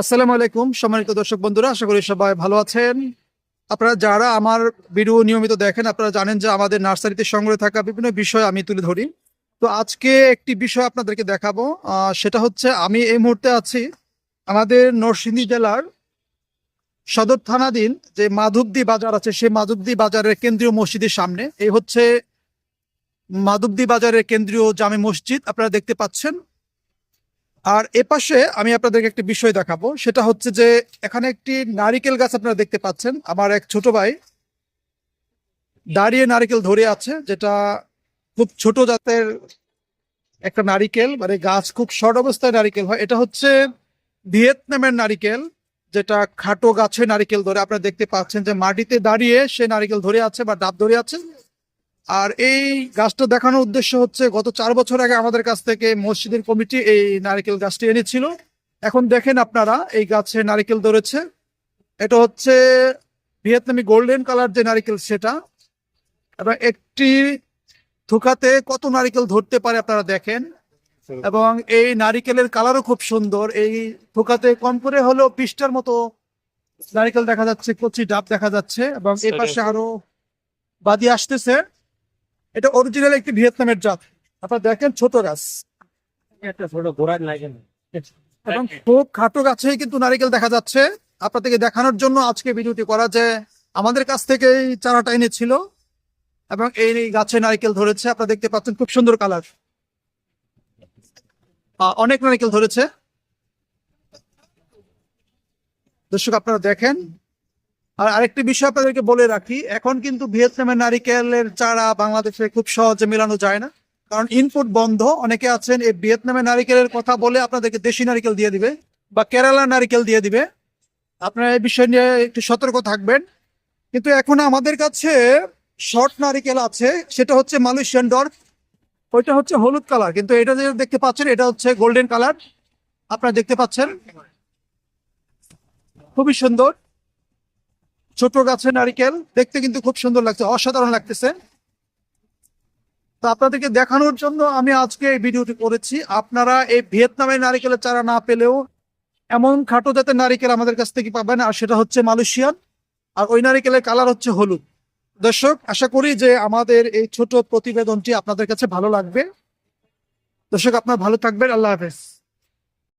আসসালামু আলাইকুম, সম্মানিত দর্শক বন্ধুরা, আশা করি সবাই ভালো আছেন। আপনারা যারা আমার ভিডিও নিয়মিত দেখেন, আপনারা জানেন যে আমাদের নার্সারিতে সংগ্রহে থাকা বিভিন্ন বিষয় আমি তুলে ধরি। তো আজকে একটি বিষয় আপনাদেরকে দেখাবো সেটা হচ্ছে আমি এই মুহূর্তে আছি আমাদের নরসিংদী জেলার সদর থানাধীন যে মাধবদী বাজার আছে, সেই মাধবদী বাজারের কেন্দ্রীয় মসজিদের সামনে। এই হচ্ছে মাধবদী বাজারের কেন্দ্রীয় জামে মসজিদ, আপনারা দেখতে পাচ্ছেন। আর এপাশে আমি আপনাদেরকে একটি বিষয় দেখাবো। সেটা হচ্ছে যে এখানে একটি নারিকেল গাছ আপনারা দেখতে পাচ্ছেন। আমার এক ছোট ভাই দাঁড়িয়ে নারিকেল ধরে আছে, যেটা খুব ছোট জাতের একটা নারিকেল মানে গাছ খুব শর্ট অবস্থায় নারিকেল হয়। এটা হচ্ছে ভিয়েতনামের নারিকেল, যেটা খাটো গাছে নারিকেল ধরে। আপনারা দেখতে পাচ্ছেন যে মাটিতে দাঁড়িয়ে সে নারিকেল ধরে আছে বা ডাব ধরে আছে। আর এই গাছটা দেখানোর উদ্দেশ্য হচ্ছে গত চার বছর আগে আমাদের কাছ থেকে মসজিদের কমিটি এই নারিকেল গাছটি এনেছিল। এখন দেখেন আপনারা এই গাছে নারকেল ধরেছে। এটা হচ্ছে ভিয়েতনামি গোল্ডেন কালার যে নারিকেল সেটা। এবং একটি থুকাতে কত নারকেল ধরতে পারে আপনারা দেখেন। এবং এই নারিকেলের কালারও খুব সুন্দর। এই থুকাতে কম করে হলেও পিসটার মতো নারিকেল দেখা যাচ্ছে কচি ডাব দেখা যাচ্ছে। এবং এই পাশে আরও বাদি আসতেছে। এটা অরিজিনাল একটি ভিয়েতনামের জাত। আপনারা দেখেন ছোট গাছ। একটা ছোট ঘোড়ার লাগে এবং খুব খাটো গাছেই কিন্তু নারিকেল দেখা যাচ্ছে। আপনাদেরকে দেখানোর জন্য আজকে ভিডিওটি করা যে আমাদের কাছ থেকে এই চারাটা এনেছিল এবং এই গাছে নারিকেল ধরেছে। আপনারা দেখতে পাচ্ছেন খুব সুন্দর কালার। অনেক নারিকেল ধরেছে। দর্শক আপনারা দেখেন আর আরেকটি বিষয় আপনাদেরকে বলে রাখি, এখন কিন্তু ভিয়েতনামের নারিকেলের চারা বাংলাদেশে খুব সহজে মেলানো যায় না। কারণ ইনপুট বন্ধ, অনেকে আছেন এই ভিয়েতনামের নারিকেলের কথা বলে আপনাদেরকে দেশি নারিকেল দিয়ে দিবে বা কেরালা নারিকেল দিয়ে দিবে। আপনারা এই বিষয় নিয়ে একটু সতর্ক থাকবেন। কিন্তু এখন আমাদের কাছে শর্ট নারিকেল আছে, সেটা হচ্ছে মালয়েশিয়ান ডর ওইটা হচ্ছে হলুদ কালার, কিন্তু এটা যে দেখতে পাচ্ছেন, এটা হচ্ছে গোল্ডেন কালার। আপনারা দেখতে পাচ্ছেন। খুবই সুন্দর। ছোট গাছের নারিকেল, দেখতে কিন্তু খুব সুন্দর লাগছে, অসাধারণ লাগতেছে। তো আপনাদেরকে দেখানোর জন্য আমি আজকে এই ভিডিওটি করেছি। আপনারা এই ভিয়েতনামের নারিকেলের চারা না পেলেও এমন খাটো জাতের নারিকেল আমাদের কাছ থেকে পাবেন, আর সেটা হচ্ছে মালয়েশিয়ান, আর ওই নারিকেলের কালার হচ্ছে হলুদ। দর্শক, আশা করি যে আমাদের এই ছোট প্রতিবেদনটি আপনাদের কাছে ভালো লাগবে। দর্শক, আপনার ভালো থাকবেন, আল্লাহ হাফেজ।